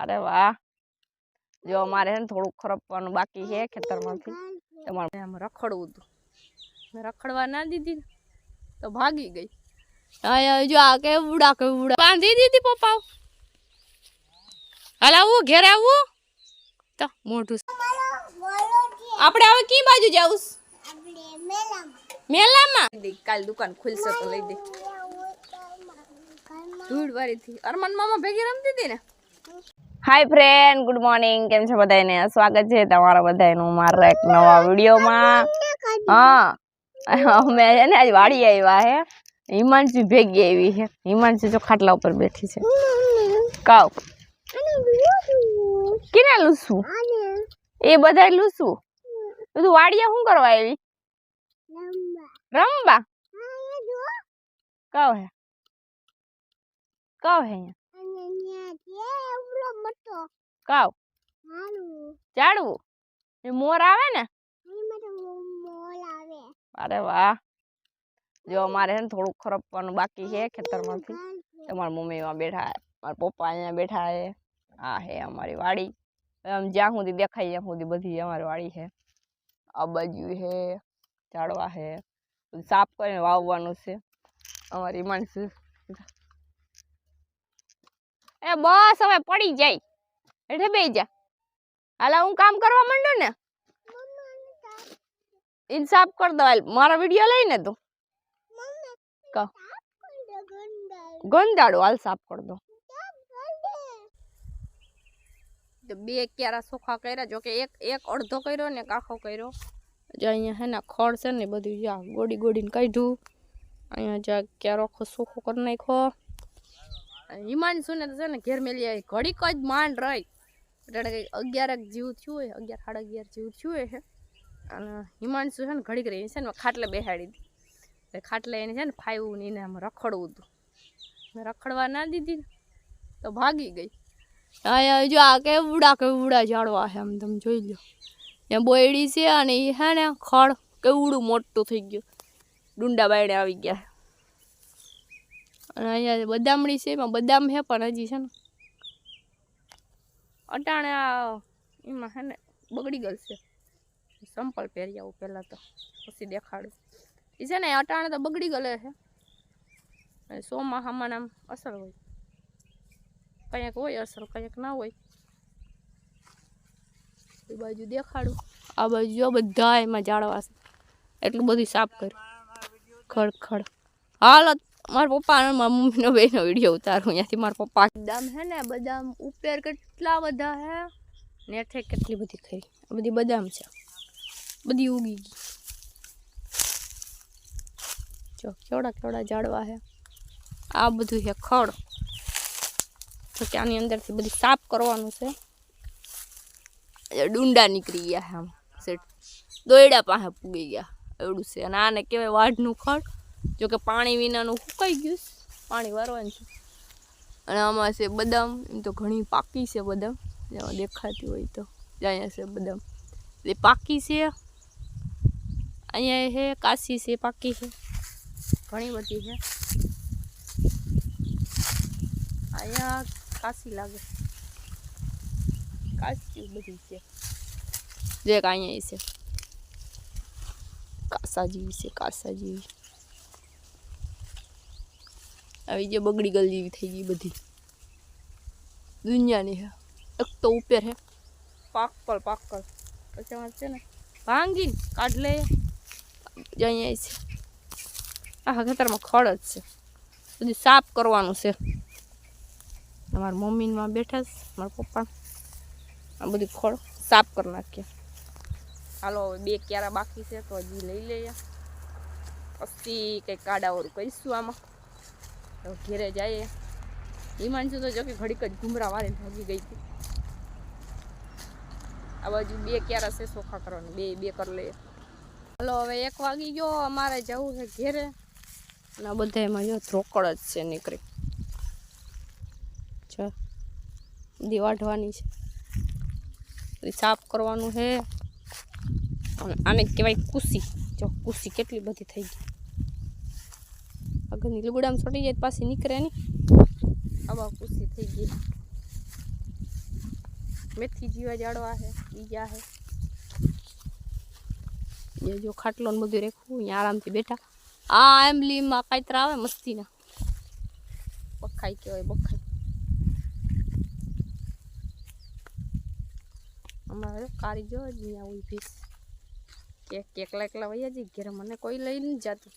અરે વાહ! જો અમારે છે ને થોડુંક ખરપવાનું બાકી છે ખેતરમાંથી. તમારે આમ રખડવું હતું. મેં રખડવા ના દીધી તો ભાગી ગઈ. જો આ કેવડા કેવડા. બાંધી દીધી પપ્પા હાલ આવું, ઘેર આવું. તો મોઢું આપણે હવે કી બાજુ જાવું મેલામાં. કાલ દુકાન ખુલશે તો લઈ દે. ધૂળ વાળી થી અરમાન મામા ભેગી રમતી હતી ને? હાય ફ્રેન્ડ ગુડ મોર્નિંગ કેમ છે બધાને સ્વાગત છે તમારા બધાનું મારા એક નવા વિડીયોમાં. હા, અમે છે ને આજ વાડી આવ્યા હે. હિમાંશી ભેગી આવી છે હિમાંશી જો ખાટલા ઉપર બેઠી છે. કાવ. કેને લૂસું? એ બધા લૂસું? બધું વાડિયા શું કરવા આવી? રમવા. કાવ હે. કાવ હે અહીંયા. કાવ? ચાડવું એ મોર આવે ને? અરે વાહ. જો અમારે છે ને થોડુંક ખરપવાનું બાકી છે ખેતરમાંથી. તમારા મમ્મી માં બેઠા છે મારા પપ્પા અહીંયા બેઠા છે આ હે અમારી વાડી. આમ જ્યાં સુધી દેખાય ત્યાં સુધી બધી અમારી વાડી છે. આ બાજુ છે ઝાડવા છે બધું સાફ કરીને વાવવાનું છે. અમારી માણસી એ બસ હવે પડી જાય. એટલે બેસી જા. હાલા, હું કામ કરવા માંડું ને? ઈન સાફ કર દો હાલ. મારા વીડિયો લઈને તું. કહો. ગંદાડો હાલ સાફ કર દો. તો બે ક્યારા સોખા કર્યા, જો કે એક એક અડધો કર્યો ને એક આખો કર્યો. જો અહીંયા હે ને ખડ છે ને બધું જા ગોડી ગોડીને કાઢ્યું. અહીંયા જા ક્યારો આખો સોખો કરી નાખ્યો. હિમાંશુ ને તો છે ને ઘેર મેલી આવી. ઘડીક જ માંડ રહી. એટલે કંઈક અગિયાર જેવું થયું હોય, અગિયાર સાડા અગિયાર જેવું થયું હોય છે. અને હિમાંશુ છે ને ઘડીક રહી છે ને ખાટલે બેસાડી હતી ખાટલે એને છે ને ફાવ્યું ને એને આમ રખડવું હતું મેં રખડવા ના દીધી તો ભાગી ગઈ. અહીંયા જો આ કેવડા કેવડા ઝાડવા છે આમ તમે જોઈ લો ત્યાં બોયડી છે અને એ હે ને ખડ કેવડું મોટું થઈ ગયું. ડુંડા બાયડે આવી ગયા. અને અહીંયા બદામડી છે એમાં બદામ છે પણ હજી છે ને અટાણે એમાં હે ને બગડી ગયેલ છે. સંપલ પહેરી આવું પહેલાં તો. પછી દેખાડું. એ છે ને અટાણે તો બગડી ગયેલો છે. અને સોમાં હામાં આમ અસર હોય. કંઈક હોય અસર, કંઈક ના હોય. એ બાજુ દેખાડું. આ બાજુ જો બધા એમાં જાળવા છે. એટલું બધું સાફ કર્યું. ખડ ખડ હાલો મારા પપ્પા અને મારા મમ્મીનો બેનો વીડિયો ઉતારું અહીંયાથી મારા પપ્પા બદામ હે ને બદામ ઉપર કેટલા બધા હે? નેઠે કેટલી બધી ખરી? આ બધી બદામ છે. બધી ઉગી ગઈ. જો કેવડા કેવડા ઝાડવા હે. આ બધું છે ખડ. તો કે આની અંદરથી બધી સાફ કરવાનું છે. એ ડુંડા નીકળી ગયા છે આમ. સેટ. દોયડા પાસે પૂગી ગયા. એવડું છે. અને આને કહેવાય વાઢનું ખડ. જો કે પાણી વિનાનું સુકાઈ ગયું છે. પાણી વારવાનું છે. અને આમાં છે બદામ. એમ તો ઘણી પાકી છે બદામ. જેમાં દેખાતી હોય તો જે અહીંયા છે બદામ. એ પાકી છે. અહીંયા છે કાશી છે, પાકી છે. ઘણી બધી છે. અહીંયા કાશી લાગે. કાશી બધી છે. જે એક અહીંયા છે. કાસા જેવી છે કાસા જેવી આવી જે બગડી ગયેલ થઈ ગઈ બધી. દુનિયાની હે. એક તો ઉપર હે. પાકલ પાકલ પછી એમાં છે ને ભાંગીને કાઢ લે. અહીંયા છે. આ ખેતરમાં ખડ જ છે. બધી સાફ કરવાનું છે. મારા મમ્મી માં બેઠા છે મારા પપ્પા. આ બધું ખડ સાફ કરી નાખીએ. હાલો હવે બે ક્યારા બાકી છે તો હજી લઈ લઈએ. પછી કંઈક કાડાવાળું કરીશું આમાં. તો ઘેરે જઈએ હિમાંશુ તો જો ઘડીક જ ઘૂમરા વાળીને ભાગી ગઈ હતી. આ બાજુ બે ક્યારે છે સોખા કરવાની. બે બે કરી લઈએ હલો, હવે એક વાગી ગયો. અમારે જવું છે ઘેરે. અને બધા એમાં જો ધ્રોકડ જ છે નીકળી. જો દીવાઢવાની વાઢવાની છે. સાફ કરવાનું છે. અને આને કહેવાય કુસી જો કુસી કેટલી બધી થઈ ગઈ. આગળની લુગડામાં છોટી જાય પાછી નીકળે નહીં. આવા ખુશી થઈ ગઈ. મેથી જીવા જાડવા છે બીજા છે જો ખાટલો ને બધું રેખું અહીંયા આરામથી બેઠા. આ એમલીમાં કાતરા આવે મસ્તીના. બખાઈ કહેવાય બખાઈ. અમારે કારી જો અહીંયા છે કેક એકલા એકલા વૈયા જઈ ઘેર મને કોઈ લઈ નહીં જતું.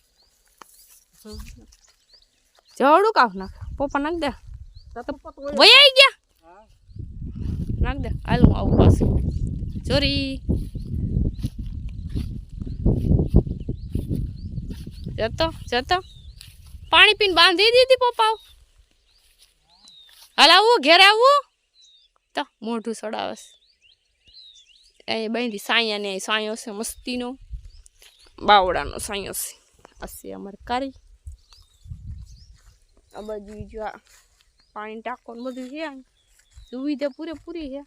જવડું કાવ નાખ. પપ્પા નાખ દે. વૈયા ગયા? નાખ દે. હાલ હું આવું પાસે ચોરી જતો જતો. પાણી પીને બાંધી દીધી પપ્પા હાલ આવું ઘેર આવું. તો મોઢું સડાવશ એ બાંધી સાયા ને સાયો છે મસ્તીનો. બાવડાનો સાયો છે. અસી અમારે કારી. આ બાજુ જો આ પાણી ટાંકો ને બધું છે સુવિધા પૂરેપૂરી છે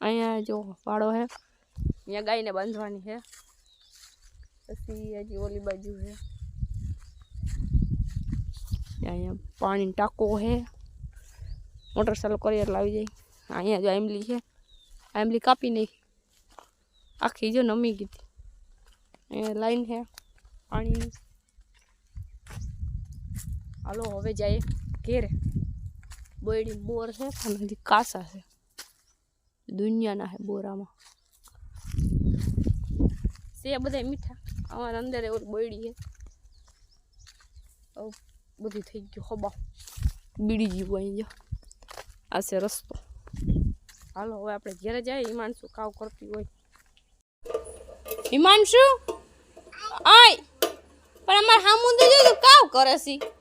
અહીંયા જો વાળો છે અહીંયા ગાયને બાંધવાની છે પછી હજી ઓલી બાજુ છે અહીંયા પાણી ટાંકો છે મોટર ચાલુ કરી એટલે આવી જાય અહીંયા જો આંબલી છે આંબલી કાપી નહીં આખી જો નમી ગઈ હતી અહીંયા લાઈન છે પાણી હાલો, હવે જાય ઘેરે. બોયડી બોર છે પણ કાસા છે. દુનિયાના છે બોરામાં. છે બધા મીઠા. અમારા અંદર એવું બોયડી છે. બધું થઈ ગયું હોબા બીડી જેવું અહીં જો આ છે રસ્તો. હાલો, હવે આપણે ઘેરે જાય હિમાંશુ કાવ કરતી હોય. હિમાંશુ? આય! પણ અમારે હામું તો જો કાવ કરે છે?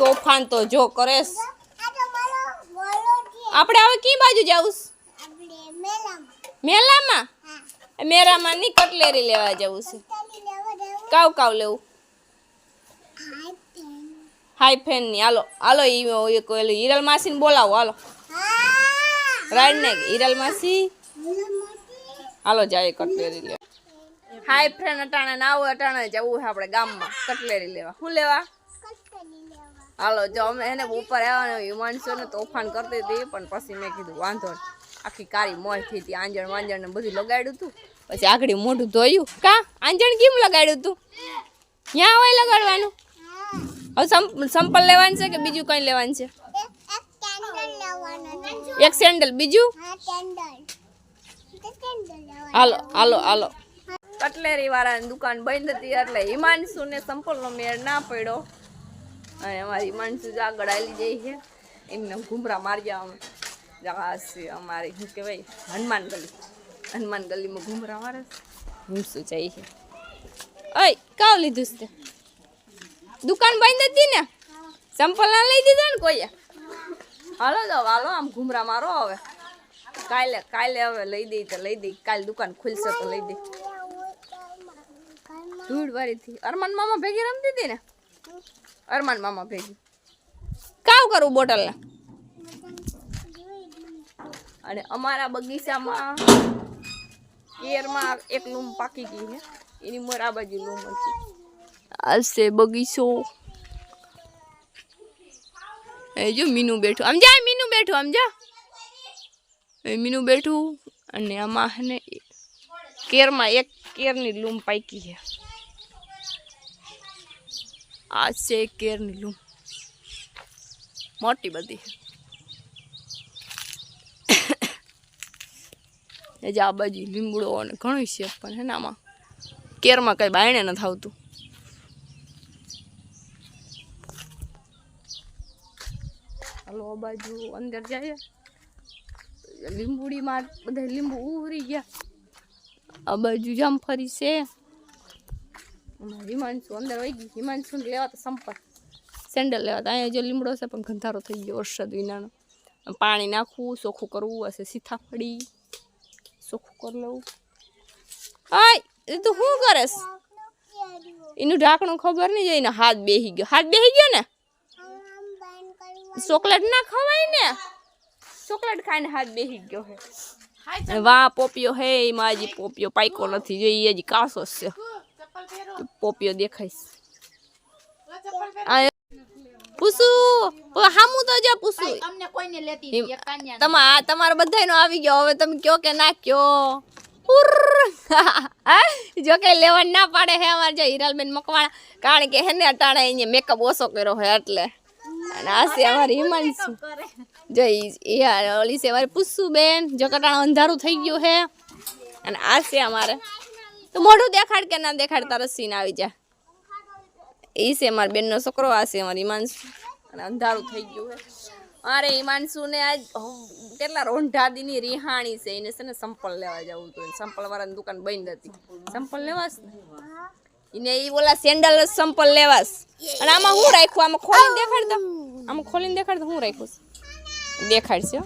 તોફાન તો જો કરેશ. આપણે હવે કી બાજુ જાઉં મેલામાં? મેરામાં ની કટલેરી લેવા જવું છે. કાવ કાવ લેવું? હાઈ ફેનની. હાલો હાલો ઈ એક ઓલું હિરલ માસી ને બોલાવો હાલો. રાઈડ ને હિરલ માસી. હાલો જાય કટલેરી લેવા. હાઈ ફ્રેન્ડ અટાણે ના આવું અટાણે જવું છે આપણે ગામમાં. કટલેરી લેવા. શું લેવા? હાલો, જો અમે એને ઉપર આવ્યા હિમાંશુ ને તોફાન કરતી હતી, પણ પછી મેં કીધું, વાંધો આખી કાળી મોજ થઈ હતી, આંજણ વાંજણ ને બધું લગાડ્યું હતું પછી આગળ મોઢું ધોયું. કા? આંજણ કેમ લગાડ્યું તું? ત્યાં હોય લગાડવાનું? હવે સંપલ લેવાનું છે કે બીજું કંઈ લેવાનું છે? એક સેન્ડલ, બીજું? હાલો હાલો હાલો. કટલેરી વાળાની દુકાન બંધ હતી એટલે હિમાંશુ ને સંપલનો મેળ ના પડ્યો. અને અમારી હિમાંશુ જ આગળ આલી જાય છે. એમને ઘૂમરા માર્યા અમે જવાશે અમારી, શું કહેવાય, હનુમાન ગલી. હનુમાન ગલીમાં ઘૂમરા મારે હિમસુ જાય છે ઓય કાવ લીધું છે દુકાન બંધ હતી ને? સંપલ ના લઈ દીધો ને કોઈએ? હાલો તો હાલો, આમ ઘૂમરા મારો હવે. કાલે કાલે હવે લઈ દઈ તો લઈ દઈ. કાલે દુકાન ખુલશે તો લઈ દઈ. ધૂળ વાળી થી અરમાન મામા ભેગી રમતી હતી ને? અરમાન મામા ભેગી. કાવ કરું બોટલ ને અને અમારા બગીચામાં કેરમાં એક લૂમ પાકી ગઈ છે. એની મોર આ બાજુ લૂમ હતી. આલસે બગીચો. એ જો મીનુ બેઠું. આમ જા, મીનુ બેઠું, આમ જા. એ મીનુ બેઠું. અને આમાં ને, કેરમાં એક કેરની લૂમ પાકી છે. આ છે કેરની લૂમ મોટી બધી એ આ બાજુ લીંબડો અને ઘણું છે પણ હે આમાં કેરમાં કઈ બાયણે નથી આવતું. હાલો, આ બાજુ અંદર જાય લીંબુડીમાં બધા લીંબુ ઉહરી ગયા. આ બાજુ જામફળી છે. આમાં હિમાંશુ અંદર વહી ગઈ. હિમાંશુ લેવા તો સંપર્ક સેન્ડલ લેવા તો અહીંયા જો લીમડો છે પણ ગંધારો થઈ ગયો વરસાદ વિનાનો. પાણી નાખવું ચોખ્ખું કરવું હશે સીતાફળી ચોખ્ખું કરી લેવું. આય એ તું શું કરેશ એનું ઢાંકણું ખબર નહીં જઈને ને હાથ બેહી ગયો. હાથ બેહી ગયો ને? ચોકલેટ ના ખવાય ને? ચોકલેટ ખાઈને હાથ બેહી ગયો હે. વાહ પોપિયો હે એમાં હજી પોપિયો પાયકો નથી. જોઈએ હજી કાસો છે. પોપિયો દેખાઈશ. છે આ તો જા પૂછું અમને કોઈને લેતી હતી, એક કાન્યા તમા તમારો બધાયનો આવી ગયો. હવે તમે કયો કે ના કયો? જો કે લેવાનું ના પાડે હે અમારે જો હિરાલબેન મકવાણા. કારણ કે હેને અટાણે અહીંયા મેકઅપ ઓછો કર્યો હોય એટલે. અને આ છે અમારી હિમાંશુ. જો ઓલી છે અમારી બેન જો કટાણા અંધારું થઈ ગયું હે. અને આશે છે અમારે તો મોઢું દેખાડ કે ના દેખાડ તારો સીન આવી જા. એ છે મારા બેનનો છોકરો આ છે અમારી હિમાંશુ અને અંધારું થઈ ગયું હે. અરે હિમાંશુ ને આજ કેટલા રોંઢાદીની રિહાણી છે. એને છે ને સંપલ લેવા જવું હતું. સંપલ વાળાની દુકાન બંધ હતી. સંપલ લેવાસ ને? ઈ ઓલા સેન્ડલ સંપલ લેવાસ અને આમાં હું રાખ્યું? આમાં ખોલીને દેખાડ દો આમાં ખોલીને દેખાડ દો હું રાખ્યું છે? દેખાડશે હો.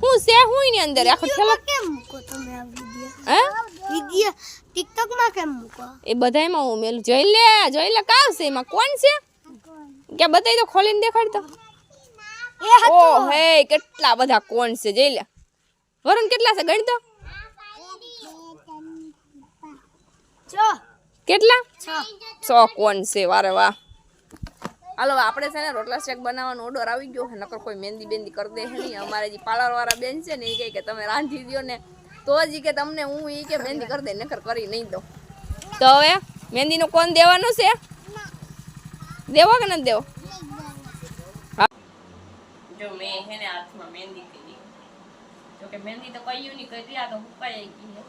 હું છે હું એની અંદર? આખો ઠેલો કેમ મૂકો તમે આ વિડિયો? હે? વિડિયો ટિકટોકમાં કેમ મૂકો? એ બધાયમાં હું મેલું. જોઈ લે જોઈ લે કાવ છે એમાં કોણ છે? કે બતાવી દો ખોલીને દેખાડ દો એ ઓ હે કેટલા બધા કોણ છે? જોઈ લે. વરુણ કેટલા છે? ગણી છો કેટલા? છ. કોણ છે? વારે વાહ. હાલો આપણે છે ને રોટલા શેક બનાવવાનો ઓર્ડર આવી ગયો છે. નકર કોઈ મહેંદી બેંદી કરી દે નહીં. અમારે જે પાર્લર વાળા બેન છે ને એ કહે કે તમે રાંધી દો ને. તો જ કે તમને હું એ કે મહેંદી કરી દે નકર કરી નહીં દો તો હવે મહેંદીનું કોણ દેવાનું છે? દેવો કે નથી દેવો? હા. જો મેં હે ને હાથમાં મહેંદી કરી. જો કે મહેંદી તો કયું નહીં કરી આ તો ઉપાય ગઈ છે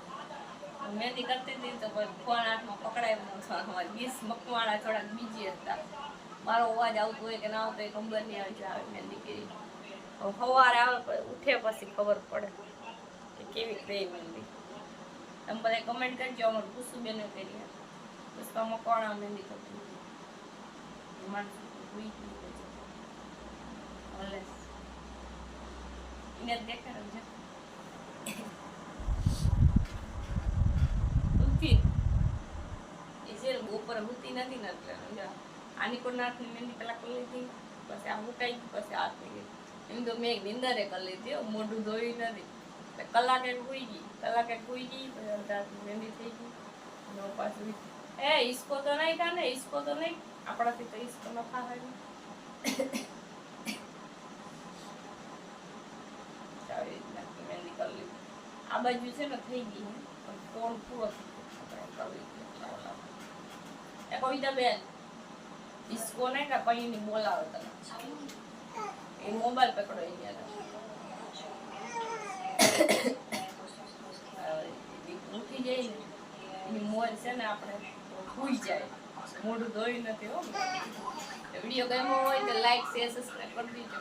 મહેંદી કરતી હતી તો કોઈ ફોન હાથમાં પકડાય અમારી બીસ મકવાણા થોડાક બીજી હતા. મારો અવાજ આવતો હોય કે ના આવતો હોય ખબર નહીં આવે મહેંદી કરી. સવારે આવે ઉઠે પછી ખબર પડે. કેવી રહી મહેંદી તમે બધા કમેન્ટ કરજો, અમારે પૂછું બેને કરી. પુષ્પા મકવાણા મહેંદી કરતી માણસો ભૂઈ ગયું એ છે ઉપર બપોરે નથી ને એટલે મહેંદી પેલા કરી લીધી. પછી આ ગઈ પછી આ થઈ ગઈ એમ તો મેં નિંદરે કરી લીધી મોઢું ધોયું નથી. એટલે કલાકે હુઈ ગઈ કલાકે હુઈ ગઈ મહેંદી થઈ ગઈ અને હવે પાછું એ ઈસકો તો નહીં થાય ને ઈસકો તો નહીં આપણાથી તો ઈસકો ન થાય આ બાજુ છે ને થઈ ગઈ પણ કોણ પૂરો. એ કવિતા બેન ઈસ્કો નહીં કે કઈ ની બોલાવે તમે એ મોબાઈલ પકડો અહીંયા ઉઠી જાય ને મોર છે ને આપણે ભૂઈ જાય. મોઢું ધોઈ નથી હો. વીડિયો ગમ્યો હોય તો લાઈક શેર સબસ્ક્રાઈબ કરી દીજો.